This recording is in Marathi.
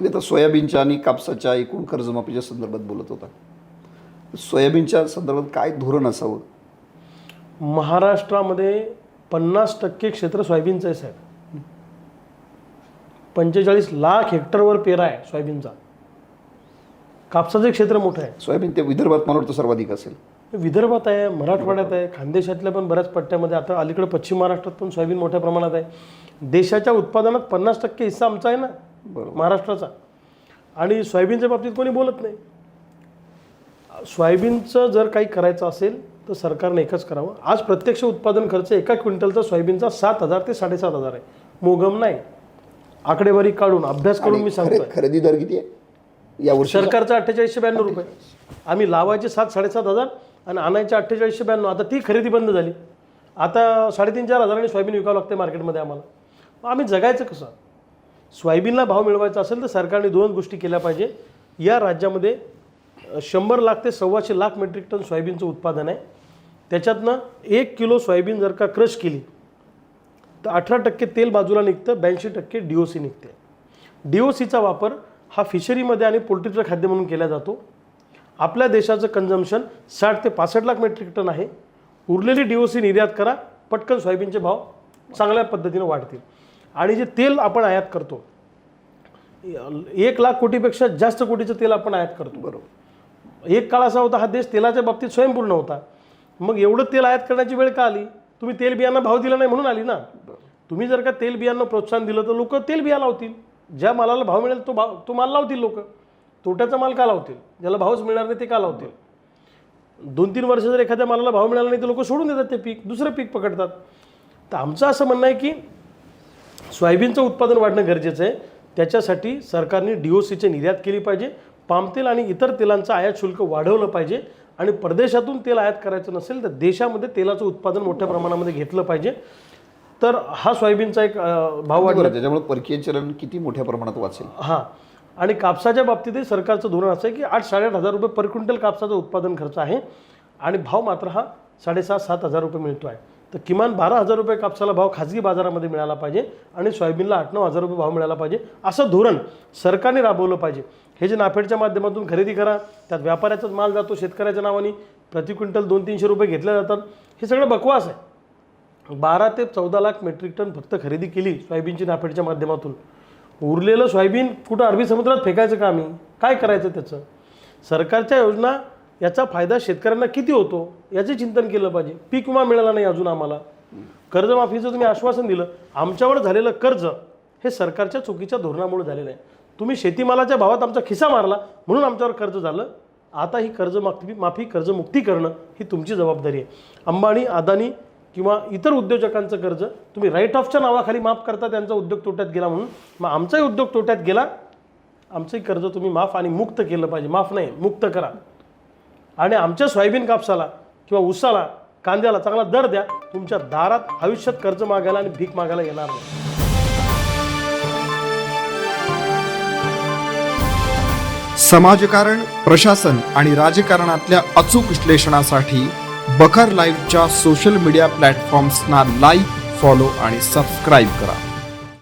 तुम्ही आता सोयाबीनच्या आणि कापसाच्या एकूण कर्जमाफीच्या संदर्भात बोलत होता. सोयाबीनच्या संदर्भात काय धोरण असावं? महाराष्ट्रामध्ये पन्नास टक्के क्षेत्र सोयाबीनचं आहे साहेब. पंचेचाळीस लाख हेक्टरवर पेरा आहे सोयाबीनचा. कापसाचं क्षेत्र मोठं आहे. सोयाबीन ते विदर्भात मला वाटतं सर्वाधिक असेल. विदर्भात आहे मराठवाड्यात आहे खानदेशातल्या पण बऱ्याच पट्ट्यामध्ये आता अलीकडे पश्चिम महाराष्ट्रात पण सोयाबीन मोठ्या प्रमाणात आहे. देशाच्या उत्पादनात पन्नास टक्के हिस्सा आमचा आहे ना. बरोबर. महाराष्ट्राचा. आणि सोयाबीनच्या बाबतीत कोणी बोलत नाही. सोयाबीनचं जर काही करायचं असेल तर सरकारने एकच करावं. आज प्रत्यक्ष उत्पादन खर्च एका क्विंटलचा सोयाबीनचा सात हजार ते साडेसात हजार आहे. मोगम नाही. आकडेवारी काढून अभ्यास करून मी सांगतोय खरे- खरेदी दर किती आहे? या वर्षी सरकारचा अठ्ठेचाळीसशे ब्याण्णव रुपये. आम्ही लावायचे सात साडेसात हजार आणि आणायचे अठ्ठेचाळीसशे ब्याण्णव. आता ती खरेदी बंद झाली. आता साडेतीन चार हजारांनी सोयाबीन विकावं लागते मार्केटमध्ये आम्हाला. आम्ही जगायचं कसं? सोयाबीनला भाव मिळवायचा असेल तर सरकारने दोन गोष्टी केल्या पाहिजे. या राज्यामध्ये शंभर लाख ते सव्वाशे लाख मेट्रिक टन सोयाबीनचं उत्पादन आहे. त्याच्यातनं एक किलो सोयाबीन जर का क्रश केली तर अठरा टक्के तेल बाजूला निघतं ब्याऐंशी टक्के डी ओ सी निघते. डी ओ सीचा वापर हा फिशरीमध्ये आणि पोल्ट्रीचं खाद्य म्हणून केला जातो. आपल्या देशाचं कन्झम्शन साठ ते पासष्ट लाख मेट्रिक टन आहे. उरलेली डी ओ सी निर्यात करा पटकन सोयाबीनचे भाव चांगल्या पद्धतीनं वाढतील. आणि जे तेल आपण आयात करतो एक लाख कोटीपेक्षा जास्त कोटीचं तेल आपण आयात करतो. बरोबर. एक काळ असा होता हा देश तेलाच्या बाबतीत स्वयंपूर्ण होता. मग एवढं तेल आयात करण्याची वेळ का आली? तुम्ही तेल बियांना भाव दिला नाही म्हणून आली ना? तुम्ही जर का तेल बियांना प्रोत्साहन दिलं तर लोक तेल बिया लावतील. ज्या मालाला भाव मिळेल तो भाव तो माल लावतील लोक. तोट्याचा माल का लावतील? ज्याला भावच मिळणार नाही ते का लावतील? दोन तीन वर्ष जर एखाद्या मालाला भाव मिळाला नाही तर लोक सोडून देतात ते पीक दुसरं पीक पकडतात. तर आमचं असं म्हणणं आहे की सोयाबीनचं उत्पादन वाढणं गरजेचं आहे. त्याच्यासाठी सरकारने डी ओ सीची निर्यात केली पाहिजे पामतेल आणि इतर तेलांचं आयात शुल्क वाढवलं पाहिजे आणि परदेशातून तेल आयात करायचं नसेल तर देशामध्ये तेलाचं उत्पादन मोठ्या प्रमाणामध्ये घेतलं पाहिजे. तर हा सोयाबीनचा एक भाव वाढला. त्याच्यामुळे परकीय चलन किती मोठ्या प्रमाणात वाचेल? हां. आणि कापसाच्या बाबतीतही सरकारचं धोरण असं आहे की आठ साडेआठ हजार रुपये पर क्विंटल कापसाचा उत्पादन खर्च आहे आणि भाव मात्र हा साडेसहा सात हजार रुपये मिळतो आहे. तर किमान बारा हजार रुपये कापसाला भाव खाजगी बाजारामध्ये मिळाला पाहिजे आणि सोयाबीनला आठ नऊ हजार रुपये भाव मिळाला पाहिजे. असं धोरण सरकारने राबवलं पाहिजे. हे जे नाफेडच्या माध्यमातून खरेदी करा त्यात व्यापाऱ्याचाच माल जातो शेतकऱ्याच्या नावाने प्रति क्विंटल दोन तीनशे रुपये घेतले जातात. हे सगळं बकवास आहे. बारा ते चौदा लाख मेट्रिक टन फक्त खरेदी केली सोयाबीनची नाफेडच्या माध्यमातून. उरलेलं सोयाबीन कुठं अरबी समुद्रात फेकायचं का आम्ही काय करायचं त्याचं? सरकारच्या योजना याचा फायदा शेतकऱ्यांना किती होतो याचे चिंतन केलं पाहिजे. पीक विमा मिळाला नाही अजून आम्हाला. कर्जमाफीचं तुम्ही आश्वासन दिलं. आमच्यावर झालेलं कर्ज हे सरकारच्या चुकीच्या धोरणामुळे झालेलं आहे. तुम्ही शेतीमालाच्या भावात आमचा खिसा मारला म्हणून आमच्यावर कर्ज झालं. आता ही कर्जमाफी माफी कर्जमुक्ती करणं ही तुमची जबाबदारी आहे. अंबानी अदानी किंवा इतर उद्योजकांचं कर्ज तुम्ही राईट ऑफच्या नावाखाली माफ करता त्यांचा उद्योग तोट्यात गेला म्हणून. मग आमचाही उद्योग तोट्यात गेला. आमचंही कर्ज तुम्ही माफ आणि मुक्त केलं पाहिजे. माफ नाही मुक्त करा. आणि आमच्या सोयाबीन कापसाला किंवा उसाला कांद्याला चांगला दर द्या. तुमच्या दारात आयुष्यात कर्ज मागायला आणि भीक मागायला येणार नाही. समाजकारण प्रशासन आणि राजकारणातल्या अचूक विश्लेषणासाठी बखर लाईव्हच्या सोशल मीडिया प्लॅटफॉर्म्सना लाईक फॉलो आणि सबस्क्राईब करा.